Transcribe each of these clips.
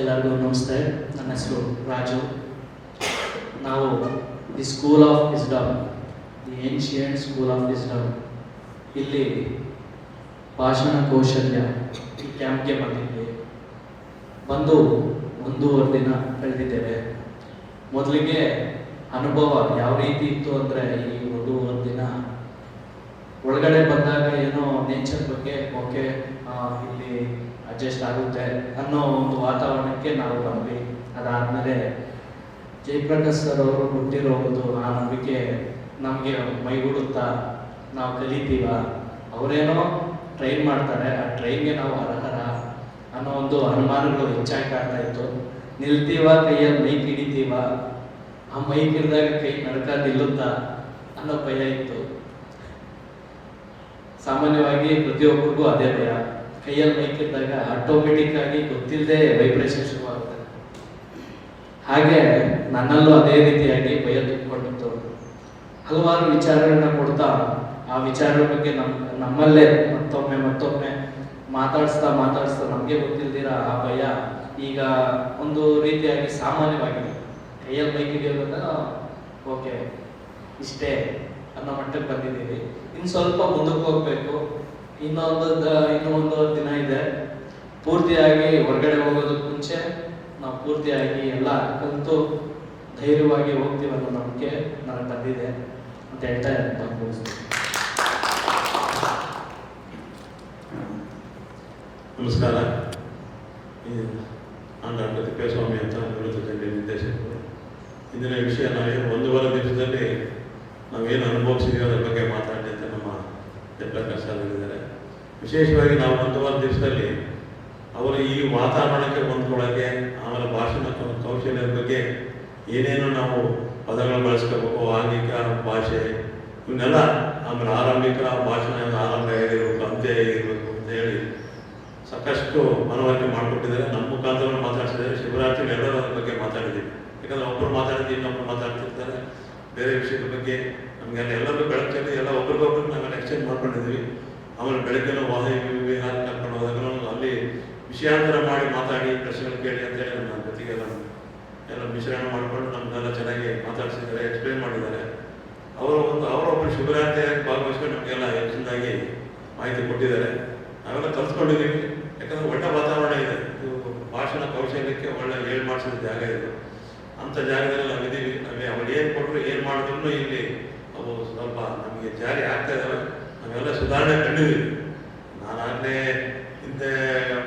ಎಲ್ಲರಿಗೂ ನಮಸ್ತೆ. ನನ್ನ ಹೆಸರು ರಾಜು. ನಾವು the school of wisdom, the ancient school of wisdom. ಇಲ್ಲಿ ಭಾಷಣ ಕೌಶಲ್ಯ ಈ ಕ್ಯಾಂಪ್ಗೆ ಬಂದಿದ್ವಿ. ಬಂದು ಒಂದೂವರೆ ದಿನ ಕಳೆದಿದ್ದೇವೆ. ಮೊದಲಿಗೆ ಅನುಭವ ಯಾವ ರೀತಿ ಇತ್ತು ಅಂದರೆ ಈ ಒಂದೂವರೆ ದಿನ ಒಳಗಡೆ ಬಂದಾಗ ಏನೋ ನೇಚರ್ ಬಗ್ಗೆ ಓಕೆ ಇಲ್ಲಿ ಅಡ್ಜಸ್ಟ್ ಆಗುತ್ತೆ ಅನ್ನೋ ಒಂದು ವಾತಾವರಣಕ್ಕೆ ನಾವು ಬಂದ್ವಿ. ಅದಾದಮೇಲೆ ಜಯಪ್ರಕಾಶ್ ಸರ್ ಅವರು ಕೊಟ್ಟಿರೋದು ಆ ನಂಬಿಕೆ ನಮಗೆ ಮೈಗೂಡುತ್ತಾ ನಾವು ಕಲಿತೀವ, ಅವರೇನೋ ಟ್ರೈನ್ ಮಾಡ್ತಾರೆ, ಆ ಟ್ರೈನ್ಗೆ ನಾವು ಅರ್ಹರ ಅನ್ನೋ ಒಂದು ಅನುಮಾನಗಳು ಹೆಚ್ಚಾಗಿ ಕಾಣ್ತಾ ಇತ್ತು. ನಿಲ್ತೀವ, ಕೈಯಲ್ಲಿ ಮೈಕ್ ಹಿಡಿತೀವ, ಆ ಮೈಕ್ ಹಿಡಿದಾಗ ಕೈ ನಡ್ಕ ನಿಲ್ಲುತ್ತಾ ಅನ್ನೋ ಭಯ ಇತ್ತು. ಸಾಮಾನ್ಯವಾಗಿ ಪ್ರತಿಯೊಬ್ಬರಿಗೂ ಅದೇ ಭಯ. ಕೈಯಲ್ಲಿ ಮೈಕ್ ಇದ್ದಾಗ ಆಟೋಮೆಟಿಕ್ ಆಗಿ ಗೊತ್ತಿಲ್ಲದೆ ವೈಬ್ರೇಷನ್ ಶುರು ಆಗುತ್ತೆ ಹಾಗೆ ನನ್ನಲ್ಲೂ ಅದೇ ರೀತಿಯಾಗಿ ಭಯ ತುಂಬಿಕೊಂಡಿತ್ತು. ಹಲವಾರು ವಿಚಾರಗಳನ್ನ ಕೊಡ್ತಾ, ಆ ವಿಚಾರಗಳ ಬಗ್ಗೆ ನಮ್, ನಮ್ಮಲ್ಲೇ ಮತ್ತೊಮ್ಮೆ ಮತ್ತೊಮ್ಮೆ ಮಾತಾಡಿಸ್ತಾ ಮಾತಾಡಿಸ್ತಾ ನಮಗೆ ಗೊತ್ತಿಲ್ದಿರ ಆ ಭಯ ಈಗ ಒಂದು ರೀತಿಯಾಗಿ ಸಾಮಾನ್ಯವಾಗಿದೆ. ಕೈಯಲ್ಲಿ ಮೈಕ್ ಹಿಡಿಯೋದಾಗ ಓಕೆ, ಇಷ್ಟೇ, ಅನ್ನೋ ಮಟ್ಟಕ್ಕೆ ಬಂದಿದ್ದೀವಿ ಇನ್ನು ಸ್ವಲ್ಪ ಮುಂದಕ್ಕೆ ಹೋಗ್ಬೇಕು. ಇನ್ನೊಂದು ಇನ್ನೂ ಒಂದು ದಿನ ಇದೆ. ಪೂರ್ತಿಯಾಗಿ ಹೊರಗಡೆ ಹೋಗೋದಕ್ಕೆ ಮುಂಚೆ ನಾವು ಪೂರ್ತಿಯಾಗಿ ಎಲ್ಲ ಕಲಿತು ಧೈರ್ಯವಾಗಿ ಹೋಗ್ತೀವಿ ಅನ್ನೋ ನಂಬಿಕೆ ನನಗೆ ಬಂದಿದೆ ಅಂತ ಹೇಳ್ತಾ ನಾನು ನಮಸ್ಕಾರ. ನಾನು ಡಾಕ್ಟರ್ ತಿಪ್ಪೇಸ್ವಾಮಿ ಅಂತ ನಿವೃತ್ತ ನಿರ್ದೇಶಕರು. ಇಂದಿನ ವಿಷಯ ನಾವೇನು ಒಂದೂವರೆ ದಿವಸದಲ್ಲಿ ನಾವೇನು ಅನುಭವಿಸಿದೀವಿ ಅದರ ಬಗ್ಗೆ ಮಾತಾಡಿ ಅಂತ ನಮ್ಮ ಜಯಪ್ರಕಾಶ್ ಸರ್ ಹೇಳಿದ್ದಾರೆ. ವಿಶೇಷವಾಗಿ ನಾವು ಒಂದೂವರೆ ದಿವಸದಲ್ಲಿ ಅವರು ಈ ವಾತಾವರಣಕ್ಕೆ ಹೊಂದ್ಕೊಳ್ಳೋಕ್ಕೆ ಆಮೇಲೆ ಭಾಷಣ ಕೌಶಲ್ಯದ ಬಗ್ಗೆ ಏನೇನು ನಾವು ಪದಗಳು ಬಳಸ್ಕೋಬೇಕು, ಆಂಗಿಕ ಭಾಷೆ ಇವನ್ನೆಲ್ಲ ಆಮೇಲೆ ಆರಂಭಿಕ ಭಾಷಣ ಆರಂಭ ಹೇಗಿರಬೇಕು, ಅಂತ್ಯ ಹೇಗಿರಬೇಕು ಅಂತ ಹೇಳಿ ಸಾಕಷ್ಟು ಮನವರಿಕೆ ಮಾಡಿಕೊಟ್ಟಿದ್ದಾರೆ. ನಮ್ಮ ಮುಖಾಂತರ ಮಾತಾಡ್ತಿದ್ದಾರೆ ಶಿವರಾತ್ರಿ ಎಲ್ಲರೂ ಬಗ್ಗೆ ಮಾತಾಡಿದ್ದೀವಿ. ಯಾಕಂದರೆ ಒಬ್ಬರು ಮಾತಾಡಿದ್ದೀವಿ ಇನ್ನೊಬ್ರು ಮಾತಾಡ್ತಿರ್ತಾರೆ. ಬೇರೆ ವಿಷಯದ ಬಗ್ಗೆ ನಮಗೆಲ್ಲ ಎಲ್ಲರೂ ಬೆಳಕಲ್ಲಿ ಎಲ್ಲ ಒಬ್ರಿಗೊಬ್ರು ನಾವೆಲ್ಲ ಎಕ್ಸ್ಚೇಂಜ್ ಮಾಡ್ಕೊಂಡಿದ್ವಿ ಆಮೇಲೆ ಬೆಳಗ್ಗೆನೂ ವಾಹಿ ವಿಹಾರ ಕರ್ಕೊಂಡು ಹೋದಾಗ ಅಲ್ಲಿ ವಿಷಯಾಂತರ ಮಾಡಿ ಮಾತಾಡಿ ಪ್ರಶ್ನೆಗಳು ಕೇಳಿ ಅಂತೇಳಿ ನನ್ನ ಜೊತೆಗೆ ಎಲ್ಲ ಮಿಶ್ರಣ ಮಾಡಿಕೊಂಡು ನಮ್ಮನ್ನೆಲ್ಲ ಚೆನ್ನಾಗಿ ಮಾತಾಡಿಸಿದ್ದಾರೆ ಎಕ್ಸ್ಪ್ಲೇನ್ ಮಾಡಿದ್ದಾರೆ. ಅವರು ಒಂದು ಅವರೊಬ್ಬರು ಶಿವರಾತ್ರಿಯಾಗಿ ಭಾಗವಹಿಸ್ಕೊಂಡು ನಮಗೆಲ್ಲ ಹೆಚ್ಚಿನದಾಗಿ ಮಾಹಿತಿ ಕೊಟ್ಟಿದ್ದಾರೆ. ನಾವೆಲ್ಲ ಕಲ್ತ್ಕೊಂಡಿದ್ದೀವಿ. ಯಾಕಂದ್ರೆ ಒಳ್ಳೆ ವಾತಾವರಣ ಇದೆ. ಇದು ಭಾಷಣ ಕೌಶಲ್ಯಕ್ಕೆ ಒಳ್ಳೆ ಹೇಳಿ ಮಾಡಿಸಿದ ಜಾಗ ಇದು. ಅಂಥ ಜಾಗದಲ್ಲಿ ನಾವು ಇದ್ದೀವಿ ನಾವೇ ಅವ್ರು ಏನು ಕೊಟ್ಟರು ಏನು ಮಾಡಿದ್ರು ಇಲ್ಲಿ ಅವು ಸ್ವಲ್ಪ ನಮಗೆ ಜಾರಿ ಆಗ್ತಾ ಇದ್ದಾವೆ ನಾವೆಲ್ಲ ಸುಧಾರಣೆ ಕಂಡಿದ್ದೀವಿ. ನಾನಾಗಲೇ ಹಿಂದೆ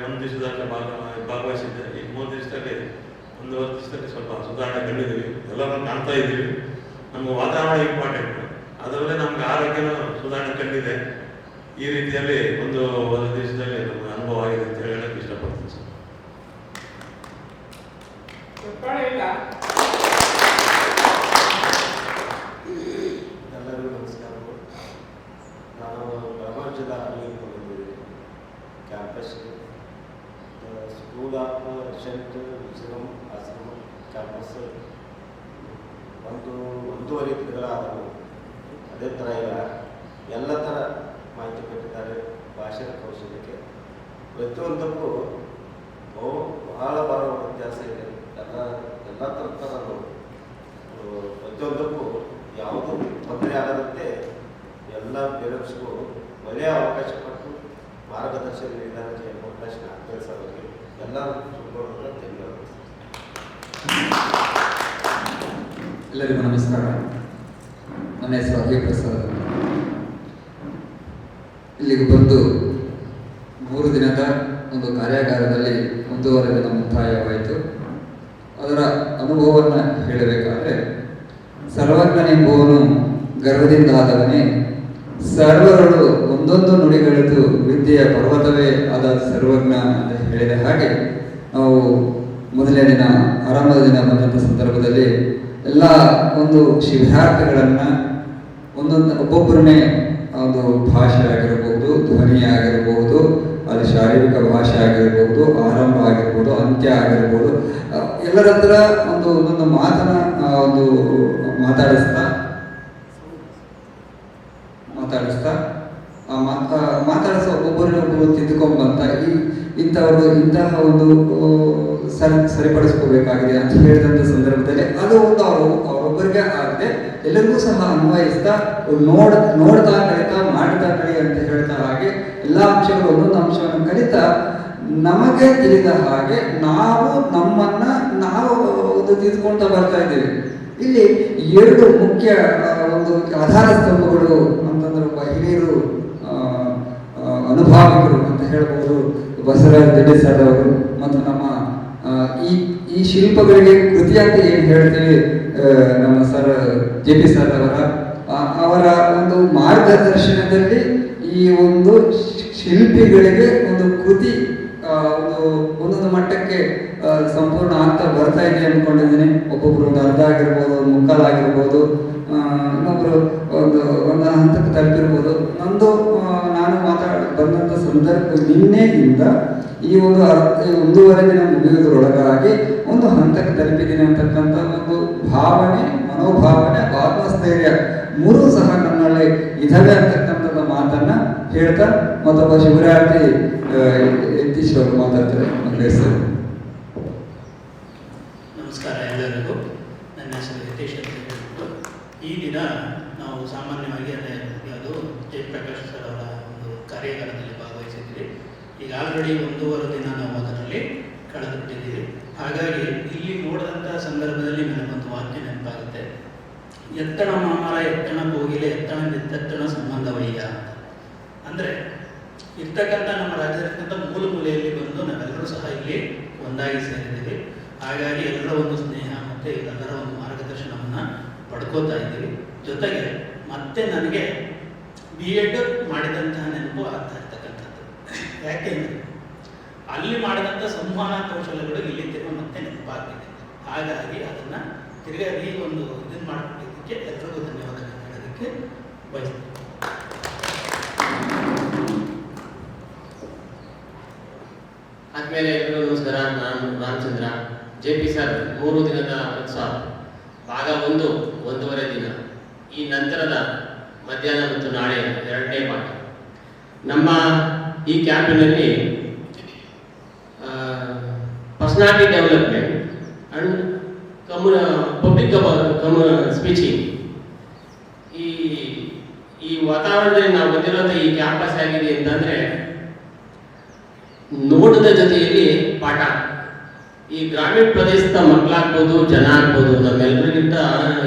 ಒಂದು ದಿವಸದಲ್ಲಿ ಭಾಗ, ಭಾಗವಹಿಸಿದ್ದೆ. ಈ ಮೂರು ದಿವಸದಲ್ಲಿ ಒಂದು ಹತ್ತು ದಿವಸದಲ್ಲಿ ಸ್ವಲ್ಪ ಸುಧಾರಣೆ ಕಂಡಿದ್ದೀವಿ. ಎಲ್ಲರೂ ಕಾಣ್ತಾ ಇದ್ದೀವಿ. ನಮ್ಗೆ ವಾತಾವರಣ ಇಂಪಾರ್ಟೆಂಟ್ ಅದರಲ್ಲೇ ನಮ್ಗೆ ಆರೋಗ್ಯನೂ ಸುಧಾರಣೆ ಕಂಡಿದೆ. ಈ ರೀತಿಯಲ್ಲಿ ಒಂದು ಒಂದು ದಿವಸದಲ್ಲಿ ಅನುಭವ ಆಗಿದೆ ಅಂತ ಹೇಳಕ್ಕೆ ಇಷ್ಟಪಡ್ತೀನಿ sir. Campus school of ancient wisdom ashram campus. ಒಂದು, ಒಂದೂವರೆ ತಿಂಗಳಾದರೂ ಅದೇ ಥರ ಈಗ ಎಲ್ಲ ಥರ ಮಾಹಿತಿ ಕೊಟ್ಟಿದ್ದಾರೆ ಭಾಷೆ ಕೌಶಲ್ಯಕ್ಕೆ. ಪ್ರತಿಯೊಂದಕ್ಕೂ ಬಹು, ಬಹಳ ಬಹಳ ವ್ಯತ್ಯಾಸ ಇದೆ. ಎಲ್ಲ ಎಲ್ಲ ಥರ ಥರದ್ದು ಪ್ರತಿಯೊಂದಕ್ಕೂ ಯಾವುದೂ ತೊಂದರೆ ಆಗದಂತೆ ಎಲ್ಲ ಪೇರೆಂಟ್ಸ್ಗೂ ಒಳ್ಳೆಯ ಅವಕಾಶ ಕೊಟ್ಟು ಮಾರ್ಗದರ್ಶನ ಎಲ್ಲರೂ ಧನ್ಯವಾದ ಎಲ್ಲರಿಗೂ ನಮಸ್ಕಾರ. ನನ್ನ ಹೆಸರು ಅಭಯ ಪ್ರಸಾದ್ ಇಲ್ಲಿಗೆ ಬಂದು ಮೂರು ದಿನದ ಒಂದು ಕಾರ್ಯಾಗಾರದಲ್ಲಿ ಒಂದೂವರೆ ದಿನ ಮುಕ್ತಾಯವಾಯಿತು ಅದರ ಅನುಭವವನ್ನು ಹೇಳಬೇಕಾದ್ರೆ, ಸರ್ವಜ್ಞನೆಂಬುವನು ಗರ್ವದಿಂದ ಆದವನೇ ಸರ್ವರಳು ಒಂದೊಂದು ನುಡಿಗಳಿದ್ದು ವಿದ್ಯೆಯ ಪರ್ವತವೇ ಆದ ಸರ್ವಜ್ಞ ಅಂತ ಹೇಳಿದ ಹಾಗೆ ನಾವು ಮೊದಲನೇ ದಿನ, ಆರಂಭದ ದಿನ ಬಂದಂಥ ಸಂದರ್ಭದಲ್ಲಿ ಎಲ್ಲ ಒಂದು ಶಿಬಿರಾರ್ಥಗಳನ್ನು ಒಂದೊಂದು ಒಬ್ಬೊಬ್ಬರನ್ನೇ ಒಂದು ಭಾಷೆ ಆಗಿರಬಹುದು ಧ್ವನಿ ಆಗಿರಬಹುದು ಅದು ಶಾರೀರಿಕ ಭಾಷೆ ಆಗಿರ್ಬೋದು, ಆರಂಭ ಆಗಿರ್ಬೋದು, ಅಂತ್ಯ ಆಗಿರ್ಬೋದು ಎಲ್ಲರ ಹತ್ರ ಒಂದು ಒಂದೊಂದು ಮಾತನ್ನ ಒಂದು ಮಾತಾಡಿಸ್ತಾ ಮಾತಾಡಿಸ್ತಾ ಮಾತಾಡಿಸೋ ಒಬ್ಬರನ್ನೊಬ್ಬರು ತಿದ್ದುಕೊಂಬಂತ ಈ ಇಂಥವ್ರದ್ದು ಇಂತಹ ಒಂದು ಸರಿ, ಸರಿಪಡಿಸ್ಕೋಬೇಕಾಗಿದೆ ಅಂತ ಹೇಳಿದಂಥ ಸಂದರ್ಭದಲ್ಲಿ ಅದು ಒಂದು ಅವರು, ಅವರೊಬ್ಬರಿಗೆ ಆಗದೆ ಎಲ್ಲರಿಗೂ ಸಹ ಅನ್ವಯಿಸ್ತಾ ನೋಡ್, ನೋಡ್ತಾ ಕಲಿತಾ, ಮಾಡ್ತಾ ಕಲಿ ಅಂತ ಹೇಳ್ತಾ ಹಾಗೆ ಎಲ್ಲ ಅಂಶಗಳು ಒಂದೊಂದು ಅಂಶವನ್ನು ಕಲಿತಾ ನಮಗೆ ತಿಳಿದ ಹಾಗೆ ನಾವು ನಮ್ಮನ್ನ, ನಾವು ಒಂದು ತಿದ್ಕೊಳ್ತಾ ಬರ್ತಾ ಇದ್ದೀವಿ. ಇಲ್ಲಿ ಎರಡು ಮುಖ್ಯ ಒಂದು ಆಧಾರ ಸ್ತಂಭಗಳು ಅಂತಂದ್ರೆ ಮಹಿಳೆಯರು ಅನುಭಾವಿಕರು ಅಂತ ಹೇಳ್ಬೋದು ಬಸವರಾಜ ಸರ್ ಅವರು ಮತ್ತು ನಮ್ಮ ಈ ಈ ಶಿಲ್ಪಗಳಿಗೆ ಕೃತಿಯಾಗಿ ಅಂತ ಏನು ಹೇಳ್ತೀವಿ ನಮ್ಮ ಸರ್ ಜೆ ಪಿ ಸರ್ ಅವರ ಅವರ ಒಂದು ಮಾರ್ಗದರ್ಶನದಲ್ಲಿ ಈ ಒಂದು ಶಿಲ್ಪಿಗಳಿಗೆ ಒಂದು ಕೃತಿ ಒಂದು ಒಂದೊಂದು ಮಟ್ಟಕ್ಕೆ ಸಂಪೂರ್ಣ ಆಗ್ತಾ ಬರ್ತಾ ಇದೆ ಅಂದ್ಕೊಂಡಿದ್ದೀನಿ. ಒಬ್ಬೊಬ್ರು ಒಂದು ಅರ್ಧ ಆಗಿರ್ಬೋದು ಒಂದು ಮುಕ್ಕಾಲಾಗಿರ್ಬೋದು ಇನ್ನೊಬ್ರು ಒಂದು ಒಂದು ಹಂತಕ್ಕೆ ತಲುಪಿರ್ಬೋದು. ನಂದು ಸಂದರ್ಭ ನಿನ್ನೆಯಿಂದ ಈ ಒಂದು ಒಂದೂವರೆ ದಿನ ಮುಗಿಯುವುದರೊಳಗಾಗಿ ಒಂದು ಹಂತಕ್ಕೆ ತಲುಪಿದ್ದೀನಿ ಅಂತಕ್ಕಂಥ ಒಂದು ಭಾವನೆ, ಮನೋಭಾವನೆ, ಆತ್ಮಸ್ಥೈರ್ಯ ಮೂರು ಸಹ ನನ್ನಲ್ಲಿ ಇದಾವೆ ಅಂತಕ್ಕಂಥದ್ದು ಮಾತನ್ನ ಹೇಳ್ತಾ ಮತ್ತೊಬ್ಬ ಶಿವರಾತ್ರಿ ಯತೀಶ್ ಅವರು ಮಾತಾಡ್ತಾರೆ. ಹೆಸರು ನಮಸ್ಕಾರ ಎಲ್ಲರಿಗೂ. ನನ್ನ ಹೆಸರು ಯತೀಶ್ ಈ ದಿನ ನಾವು ಸಾಮಾನ್ಯವಾಗಿ ಅದೇ ಯಾವುದು ಜಯಪ್ರಕಾಶ್ ಸರ್ ಅವರ ಒಂದು ಭಾಗವಹಿಸಿದ್ದೀವಿ ಈಗ ಆಲ್ರೆಡಿ ಒಂದೂವರೆ ದಿನ ನಾವು ಅದರಲ್ಲಿ ಕಳೆದುಬಿಟ್ಟಿದ್ದೀವಿ. ಹಾಗಾಗಿ ಇಲ್ಲಿ ನೋಡಿದಂಥ ಸಂದರ್ಭದಲ್ಲಿ ನನಗೊಂದು ವಾಕ್ಯ ನೆನಪಾಗುತ್ತೆ. ಎತ್ತಣ ಮಾಮರ ಎತ್ತಣ ಕೋಗಿಲೆ, ಎತ್ತಣ ನಿತ್ತಣ ಸಂಬಂಧವಯ್ಯ ಅಂತ. ಅಂದರೆ ಇರ್ತಕ್ಕಂಥ ನಮ್ಮ ರಾಜ್ಯದಲ್ಲಿರ್ತಕ್ಕಂಥ ಮೂಲ ಮೂಲೆಯಲ್ಲಿ ಬಂದು ನಾವೆಲ್ಲರೂ ಸಹ ಇಲ್ಲಿ ಒಂದಾಗಿ ಸೇರಿದ್ದೀವಿ. ಹಾಗಾಗಿ ಎಲ್ಲರ ಒಂದು ಸ್ನೇಹ ಮತ್ತು ಎಲ್ಲರ ಒಂದು ಮಾರ್ಗದರ್ಶನವನ್ನು ಪಡ್ಕೋತಾ ಇದ್ದೀವಿ. ಜೊತೆಗೆ ಮತ್ತೆ ನನಗೆ ಬಿ ಎಡ್ ಮಾಡಿದಂತಹ ನೆನಪು ಆಗ್ತಾ ಇರ್ತಕ್ಕಂಥದ್ದು. ಯಾಕೆಂದರೆ ಅಲ್ಲಿ ಮಾಡಿದಂಥ ಸಂವಹನ ಕೌಶಲ್ಯಗಳು ಇಲ್ಲಿ ತಿರುಗಿ ಮತ್ತೆ ನೆನಪಾಗ್ತಿದೆ. ಹಾಗಾಗಿ ಅದನ್ನು ತಿರುಗಾಗಿ ಒಂದು ಇದನ್ನು ಮಾಡಿಕೊಟ್ಟಿದ್ದಕ್ಕೆ ಎಲ್ಲರಿಗೂ ಧನ್ಯವಾದಗಳು ಹೇಳೋದಕ್ಕೆ ಬಯಸ್ತೀನಿ. ಆದ್ಮೇಲೆ ಎಲ್ಲರೂ ನಮಸ್ಕಾರ, ನಾನು ರಾಮಚಂದ್ರ, ಜೆ ಪಿ ಸರ್, ಮೂರು ದಿನದ ಉತ್ಸವ, ಭಾಗ ಒಂದು, ಒಂದೂವರೆ ದಿನ. ಈ ನಂತರದ ಮಧ್ಯಾಹ್ನ ಮತ್ತು ನಾಳೆ ಎರಡನೇ ಭಾಗ. ನಮ್ಮ ಈ ಕ್ಯಾಂಪಿನಲ್ಲಿ ಪರ್ಸನಾಲಿಟಿ ಡೆವಲಪ್ಮೆಂಟ್ ಅಂಡ್ ಕಮ್ಯುನ ಪಬ್ಲಿಕ್ ಕಮ್ ಸ್ಪೀಚಿಂಗ್ ಈ ಈ ವಾತಾವರಣದಲ್ಲಿ ನಾವು ಬಂದಿರೋದು ಈ ಕ್ಯಾಂಪಸ್ ಆಗಿದೆ ಅಂತಂದ್ರೆ ನೋಟದ ಜೊತೆಯಲ್ಲಿ ಪಾಠ. ಈ ಗ್ರಾಮೀಣ ಪ್ರದೇಶದ ಮಕ್ಕಳಾಗ್ಬೋದು, ಜನ ಆಗ್ಬೋದು ನಮ್ಮೆಲ್ಲರಿಗಿಂತ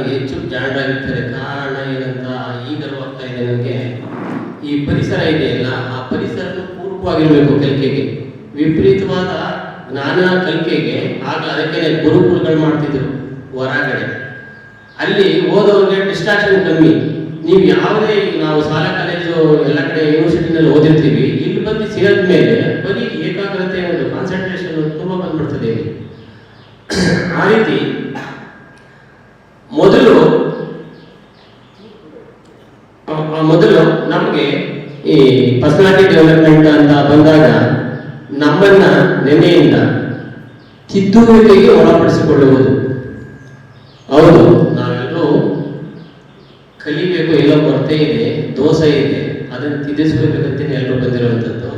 ಹೆಚ್ಚು ಜಾಣರಾಗಿರ್ತಾರೆ. ಕಾರಣ ಏನಂತ ಈಗಲೂ ಆಗ್ತಾ ಇದೆ ನನಗೆ ಈ ಪರಿಸರ ಇದೆಯಲ್ಲ ಆ ಪರಿಸರದ ಪೂರಕವಾಗಿರ್ಬೇಕು ಕಲಿಕೆಗೆ. ವಿಪರೀತವಾದ ಜ್ಞಾನ ಕಲಿಕೆಗೆ ಆಗ ಅದಕ್ಕೆ ಗುರುಕುಲಗಳು ಮಾಡ್ತಿದ್ರು ಹೊರಗಡೆ. ಅಲ್ಲಿ ಓದೋರಿಗೆ ಡಿಸ್ಟ್ರಾಕ್ಷನ್ ಕಮ್ಮಿ. ನೀವು ಯಾವುದೇ ನಾವು ಶಾಲಾ ಕಾಲೇಜು ಎಲ್ಲ ಕಡೆ ಯೂನಿವರ್ಸಿಟಿನಲ್ಲಿ ಓದಿರ್ತೀವಿ, ಇಲ್ಲಿ ಬಂದು ಸೇರಿದ ಮೇಲೆ ಬರೀ ಏಕಾಗ್ರತೆ ಒಂದು ಕಾನ್ಸಂಟ್ರೇಷನ್ ತುಂಬ ಬಂದ್ಬಿಡ್ತದೆ ಆ ರೀತಿ ಮೊದಲು ಆ- ಆ ಮೊದಲು ನಮಗೆ ಈ ಪರ್ಸನಾಲಿಟಿ ಡೆವಲಪ್ಮೆಂಟ್ ಅಂತ ಬಂದಾಗ ನಮ್ಮನ್ನ ನೆನೆಯಿಂದ ತಿದ್ದುವಿಕೆಗೆ ಒಳಪಡಿಸಿಕೊಳ್ಳುವುದು. ಹೌದು, ನಾವೆಲ್ಲರೂ ಕಲಿಬೇಕು, ಎಲ್ಲೋ ಕೊರತೆ ಇದೆ, ದೋಷ ಇದೆ, ಅದನ್ನು ತಿದ್ದಿಸ್ಕೋಬೇಕಂತ ಎಲ್ಲರೂ ಬಂದಿರುವಂಥದ್ದು.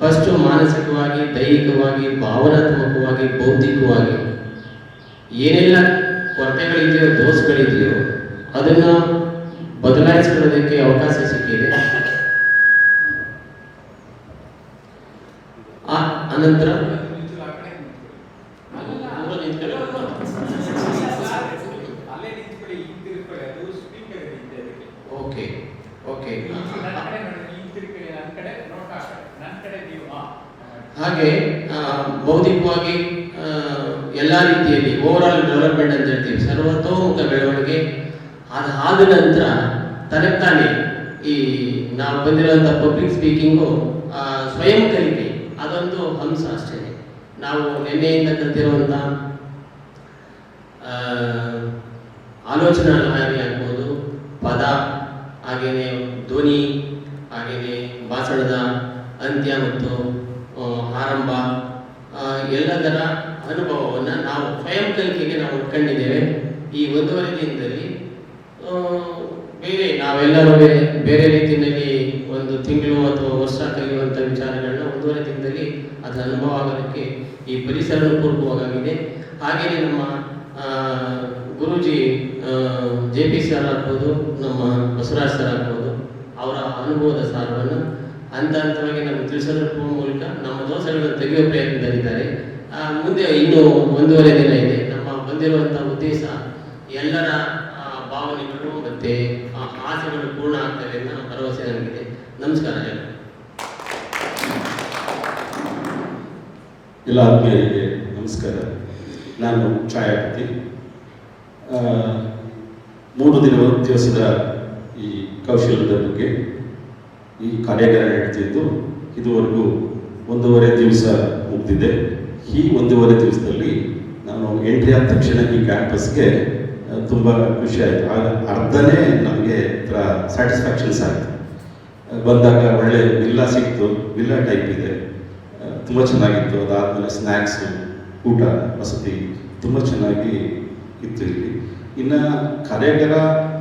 ಫಸ್ಟು ಮಾನಸಿಕವಾಗಿ, ದೈಹಿಕವಾಗಿ, ಭಾವನಾತ್ಮಕವಾಗಿ, ಬೌದ್ಧಿಕವಾಗಿ ಏನೆಲ್ಲ ಕೊರತೆಗಳಿದೆಯೋ, ದೋಷಗಳಿದೆಯೋ, ಅದನ್ನು ಬದಲಾಯಿಸ್ಕೊಳ್ಳೋದಕ್ಕೆ ಅವಕಾಶ ಸಿಕ್ಕಿದೆ ಆ ಅನಂತರ ದೂರ ನಿಂತ್ಕೊಳ್ಳಿ. ಅಲ್ಲೇ ನಿಂತ್ಕೊಳ್ಳಿ ಹಿಂಗ್ ತಿರ್ಕೊಳ್ಳಿ ಅದು ಸ್ಪೀಕರ್ ಇದೆ ಅದಕ್ಕೆ ಓಕೆ ಓಕೆ ಈ ನನ್ನ ಕಡೆ ನೋಡಿ ಹಿಂಗ್ ತಿರ್ಕೊಳ್ಳಿ ನನ್ನ ಕಡೆ ನೋಟ ಆ ಕಡೆ ನನ್ನ ಕಡೆ ನೀವು ಓಕೆ ಹಾಗೆ ಆ, ಬೌದ್ಧಿಕವಾಗಿ ಎಲ್ಲ ರೀತಿಯಲ್ಲಿ ಓವರಾಲ್ ಡೆವಲಪ್ಮೆಂಟ್ ಅಂತ ಹೇಳ್ತೀವಿ. ಸರ್ವತೋಮುಖ ಬೆಳವಣಿಗೆ ಅದಾದ ನಂತರ ತನಗೆ ತಾನೇ ಈ ನಾವು ಬಂದಿರುವಂಥ ಪಬ್ಲಿಕ್ ಸ್ಪೀಕಿಂಗು ಸ್ವಯಂ ಕಲಿಕೆ. ಅದೊಂದು ಹಂಸ ಅಷ್ಟೇ. ನಾವು ನಿನ್ನೆಯಿಂದ ಕಲ್ತಿರುವಂಥ ಆಲೋಚನಾ ಲಹರಿ ಆಗ್ಬೋದು, ಪದ ಹಾಗೆಯೇ ಧ್ವನಿ ಹಾಗೆಯೇ ಭಾಷಣದ ಅಂತ್ಯ ಮತ್ತು ಆರಂಭ ಎಲ್ಲದರ ಅನುಭವವನ್ನು ನಾವು ಸ್ವಯಂ ಕಲಿಕೆಗೆ ನಾವು ಉಟ್ಕೊಂಡಿದ್ದೇವೆ ಈ ಒಂದೂವರೆ ದಿನದಲ್ಲಿ ಬೇರೆ ನಾವೆಲ್ಲರೂ ಬೇರೆ ಬೇರೆ ರೀತಿಯಲ್ಲಿ ಒಂದು ತಿಂಗಳು ಅಥವಾ ವರ್ಷ ಕಲಿಯುವಂಥ ವಿಚಾರಗಳನ್ನ ಒಂದೂವರೆ ದಿನದಲ್ಲಿ ಅದರ ಅನುಭವ ಆಗೋದಕ್ಕೆ ಈ ಪರಿಸರ ಪೂರ್ವಕವಾಗಿದೆ. ಹಾಗೆಯೇ ನಮ್ಮ ಗುರುಜಿ ಜೆ ಪಿ ಸರ್ ಆಗ್ಬೋದು, ನಮ್ಮ ಬಸವರಾಜ್ ಸರ್ ಆಗ್ಬೋದು, ಅವರ ಅನುಭವದ ಸಾರವನ್ನು ಹಂತ ಹಂತವಾಗಿ ನಮಗೆ ತಿಳಿಸೋದ್ರ ಮೂಲಕ ನಮ್ಮ ದೋಷಗಳನ್ನು ತೆಗೆಯುವ ಪ್ರಯತ್ನದಲ್ಲಿದ್ದಾರೆ. ಮುಂದೆ ಇನ್ನು ಒಂದೂವರೆ ದಿನ ಇದೆ. ನಮ್ಮ ಬಂದಿರುವಂತಹ ಉದ್ದೇಶ ಎಲ್ಲರ ಭಾವನೆಗಳು ಮತ್ತೆ ಆಸೆಗಳು ಪೂರ್ಣ ಆಗ್ತವೆ ಅನ್ನೋ ಭರವಸೆ ನನಗಿದೆ ನಮಸ್ಕಾರ ಎಲ್ಲ ಆತ್ಮೀಯರಿಗೆ ನಮಸ್ಕಾರ. ನಾನು ಛಾಯಾಪತಿ. ಮೂರು ದಿನ ದಿವಸದ ಈ ಕೌಶಲ್ಯದ ಬಗ್ಗೆ ಈ ಕಾರ್ಯಾಗಾರ ನಡೀತಿದ್ದು ಇದುವರೆಗೂ ಒಂದೂವರೆ ದಿವಸ ಮುಗಿದಿದೆ. ಈ ಒಂದೂವರೆ ದಿವಸದಲ್ಲಿ ನಾನು ಎಂಟ್ರಿ ಆದ ತಕ್ಷಣ ಈ ಕ್ಯಾಂಪಸ್ಗೆ ತುಂಬ ಖುಷಿ ಆಯಿತು. ಆಗ ಅರ್ಧನೇ ನಮಗೆ ಒಂಥರ ಸ್ಯಾಟಿಸ್ಫ್ಯಾಕ್ಷನ್ಸ್ ಆಯಿತು ಬಂದಾಗ ಒಳ್ಳೆ ವಿಲ್ಲಾ ಸಿಕ್ತು. ವಿಲ್ಲಾ ಟೈಪ್ ಇದೆ. ತುಂಬ ಚೆನ್ನಾಗಿತ್ತು. ಅದಾದಮೇಲೆ ಸ್ನ್ಯಾಕ್ಸು ಊಟ, ವಸತಿ ತುಂಬ ಚೆನ್ನಾಗಿ ಇತ್ತು ಇಲ್ಲಿ. ಇನ್ನು ಕರೆಗರ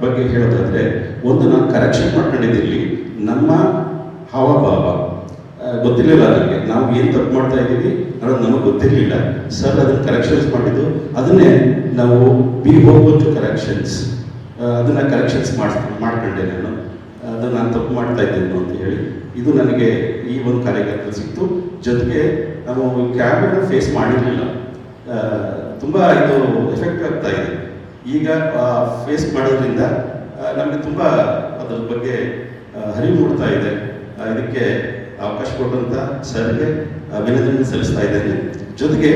ಬಗ್ಗೆ ಹೇಳೋದಾದ್ರೆ, ಒಂದು ನಾನು ಕರೆಕ್ಷನ್ ಮಾಡ್ಕೊಂಡಿದ್ದಿಲ್ಲಿ ನಮ್ಮ ಹಾವಭಾವ ಗೊತ್ತಿರಲಿಲ್ಲ ನನಗೆ ನಾವು ಏನು ತಪ್ಪು ಮಾಡ್ತಾ ಇದ್ದೀವಿ ಅನ್ನೋದು ನಮಗೆ ಗೊತ್ತಿರಲಿಲ್ಲ. ಸರ್ ಅದನ್ನು ಕರೆಕ್ಷನ್ಸ್ ಮಾಡಿದ್ದು. ಅದನ್ನೇ ನಾವು ಬಿ ಹೋಗೋ ಟು ಕರೆಕ್ಷನ್ಸ್ ಅದನ್ನು ಕರೆಕ್ಷನ್ಸ್ ಮಾಡ್ ಮಾಡ್ಕೊಂಡೆ ನಾನು. ಅದನ್ನು ನಾನು ತಪ್ಪು ಮಾಡ್ತಾ ಇದ್ದೇನೆ ಅಂತ ಹೇಳಿ. ಇದು ನನಗೆ ಈ ಒಂದು ಕಾರ್ಯಕರ್ತರು ಸಿಕ್ತು. ಜೊತೆಗೆ ನಾವು ಕ್ಯಾಬನ್ನು ಫೇಸ್ ಮಾಡಿರಲಿಲ್ಲ. ತುಂಬ ಇದು ಎಫೆಕ್ಟ್ ಆಗ್ತಾ ಇದೆ. ಈಗ ಫೇಸ್ ಮಾಡೋದ್ರಿಂದ ನಮಗೆ ತುಂಬ ಅದ್ರ ಬಗ್ಗೆ ಹರಿವು ಮೂಡ್ತಾ ಇದೆ. ಇದಕ್ಕೆ ಅವಕಾಶ ಕೊಟ್ಟಂತ ಸರ್ಗೆ ಅಭಿನಂದನೆ ಸಲ್ಲಿಸ್ತಾ ಇದ್ದೇನೆ. ಜೊತೆಗೆ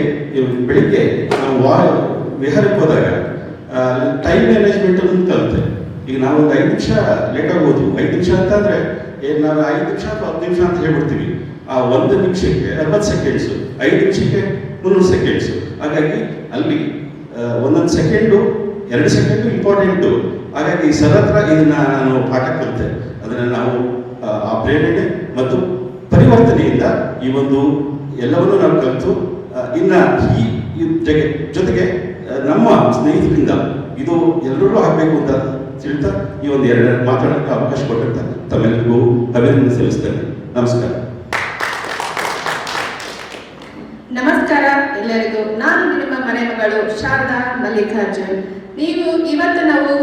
ಬೆಳಿಗ್ಗೆ ನಾವು ವಾ ವಿಹಾರಕ್ಕೆ ಹೋದಾಗ ಟೈಮ್ ಮ್ಯಾನೇಜ್ಮೆಂಟ್ ಅನ್ನೋದು ಕಲಿತೆ. ಈಗ ನಾವು ಒಂದು ಐದು ನಿಮಿಷ ಲೇಟ್ ಆಗ್ಬೋದು ಐದು ನಿಮಿಷ ಅಂತಂದ್ರೆ ಏನು ನಾವು ಐದು ನಿಮಿಷ ಅಥವಾ ಹತ್ತು ನಿಮಿಷ ಅಂತ ಹೇಳ್ಬಿಡ್ತೀವಿ. ಆ ಒಂದು ನಿಮಿಷಕ್ಕೆ ಅರವತ್ತು ಸೆಕೆಂಡ್ಸು ಐದು ನಿಮಿಷಕ್ಕೆ ಮುನ್ನೂರು ಸೆಕೆಂಡ್ಸು ಹಾಗಾಗಿ ಅಲ್ಲಿ ಒಂದೊಂದು ಸೆಕೆಂಡು ಎರಡು ಸೆಕೆಂಡು ಇಂಪಾರ್ಟೆಂಟು ಹಾಗಾಗಿ ಈ ಹತ್ರ ಇದನ್ನ ನಾನು ಪಾಠ ಕಲಿತೆ. ಅದನ್ನು ನಾವು ಆ, ಪ್ರೇರಣೆ ಮತ್ತು ಪರಿವರ್ತನೆಯಿಂದ ಈ ಒಂದು ಎಲ್ಲವನ್ನೂ ನಾವು ಕಲಿತು ಇನ್ನು ಈ ಜೊತೆಗೆ ನಮ್ಮ ಸ್ನೇಹಿತರಿಂದ ಇದು ಎಲ್ಲರೂ ಆಗಬೇಕು ಅಂತ ತಿಳಿತಾ ಈ ಒಂದು ಎರಡು ಮಾತಾಡೋಕ್ಕೆ ಅವಕಾಶ ಕೊಟ್ಟಂತ ತಮ್ಮೆಲ್ಲರಿಗೂ ಅಭಿನಂದನೆ ಸಲ್ಲಿಸ್ತೇನೆ. ನಮಸ್ಕಾರ. ನಮಸ್ಕಾರ ಎಲ್ಲರಿಗೂ. ನಾನು ನಿಮ್ಮ ಮನೆ ಮಗಳು ಶಾರದಾ ಮಲ್ಲಿಕಾರ್ಜುನ್. ನೀವು ಇವತ್ತು ನಾವು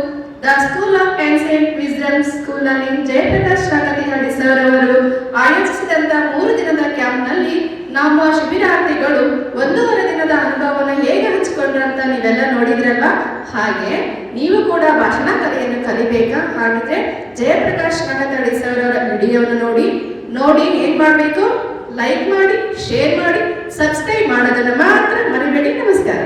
the school of ancient wisdom ಸ್ಕೂಲ್ನಲ್ಲಿ ಜಯಪ್ರಕಾಶ್ ಕಾಕತಿಹಳ್ಳಿ ಸರ್ ಅವರು ಆಯೋಜಿಸಿದಂತ ಮೂರು ದಿನದ ಕ್ಯಾಂಪ್ನಲ್ಲಿ ನಮ್ಮ ಶಿಬಿರಾರ್ಥಿಗಳು ಒಂದೂವರೆ ದಿನದ ಅನುಭವವನ್ನು ಹೇಗೆ ಹಂಚಿಕೊಂಡ್ರು ಅಂತ ನೀವೆಲ್ಲ ನೋಡಿದ್ರಲ್ವಾ? ಹಾಗೆ ನೀವು ಕೂಡ ಭಾಷಣ ಕಲೆಯನ್ನು ಕಲಿಬೇಕಾ? ಹಾಗಿದ್ರೆ ಜಯಪ್ರಕಾಶ್ ಕಣತಳಿ ಸರ್ ಅವರ ವಿಡಿಯೋವನ್ನು ನೋಡಿ ನೋಡಿ ಏನ್ ಮಾಡಬೇಕು? ಲೈಕ್ ಮಾಡಿ ಶೇರ್ ಮಾಡಿ ಸಬ್ಸ್ಕ್ರೈಬ್ ಮಾಡೋದನ್ನು ಮಾತ್ರ ಮರಿಬೇಡಿ. ನಮಸ್ಕಾರ.